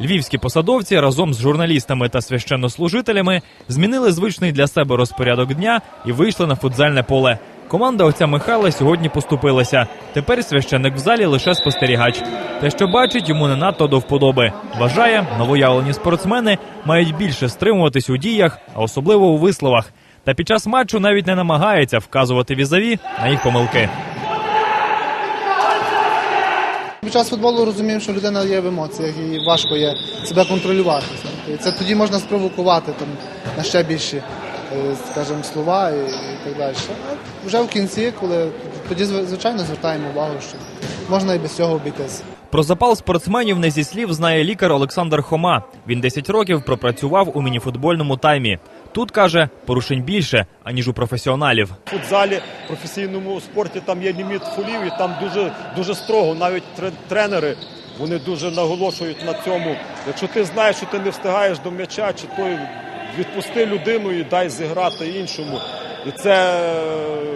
Львівські посадовці разом з журналістами та священнослужителями змінили звичний для себе розпорядок дня і вийшли на футзальне поле. Команда отця Михайла сьогодні поступилася. Тепер священник в залі лише спостерігач. Те, що бачить, йому не надто до вподоби. Вважає, новоявлені спортсмени мають більше стримуватись у діях, а особливо у висловах. Та під час матчу навіть не намагається вказувати візаві на їх помилки. Під час футболу розуміємо, що людина є в емоціях і важко є себе контролювати. І це тоді можна спровокувати там, на ще більші, е, скажімо, слова і, і так далі. А вже в кінці, коли тоді звичайно звертаємо увагу, що можна і без цього обійтися. Про запал спортсменів не зі слів знає лікар Олександр Хома. Він 10 років пропрацював у мініфутбольному таймі. Тут каже, порушень більше аніж у професіоналів. У футзалі, професійному спорті там є ліміт фолів, і там дуже, дуже строго. Навіть тренери вони дуже наголошують на цьому. Якщо ти знаєш, що ти не встигаєш до м'яча, чи то відпусти людину і дай зіграти іншому. І це в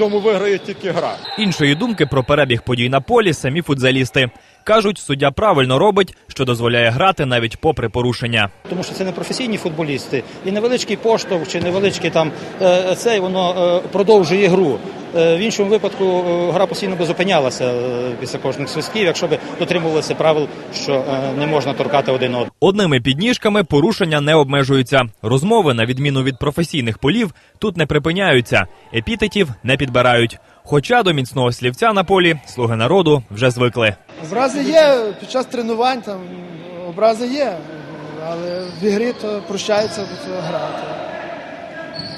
цьому виграє тільки гра. Іншої думки про перебіг подій на полі самі футзалісти. Кажуть, суддя правильно робить, що дозволяє грати навіть попри порушення. тому що це не професійні футболісти, і невеличкий поштовх чи невеличкий там е, цей воно е, продовжує гру. Е, В іншому випадку е, гра постійно би зупинялася е, після кожних свистків, якщо би дотримувалися правил, що не можна торкати один одного. Одними підніжками порушення не обмежуються. Розмови, на відміну від професійних полів, тут не припиняються. Епітетів не підбирають. Хоча до міцного слівця на полі слуги народу вже звикли. Образи є під час тренувань, там образи є, але в ігрі то цього грати.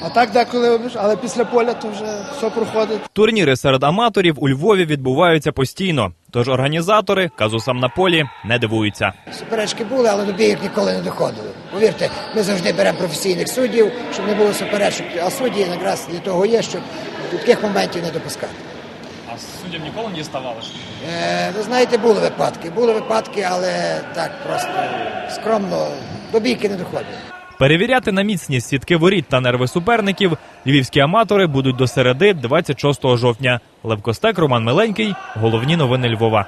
А так деколи, але після поля то вже все проходить. Турніри серед аматорів у Львові відбуваються постійно. Тож організатори казусам на полі не дивуються. Суперечки були, але до бійок ніколи не доходили. Повірте, ми завжди беремо професійних суддів, щоб не було суперечок. А судді якраз для того є, щоб таких моментів не допускати. А суддям ніколи не діставали? Е, ви знаєте, були випадки. Були випадки, але так просто скромно до бійки не доходить. Перевіряти на міцність сітки воріт та нерви суперників львівські аматори будуть до середи 26 жовтня. Левкостек Роман Миленький. Головні новини Львова.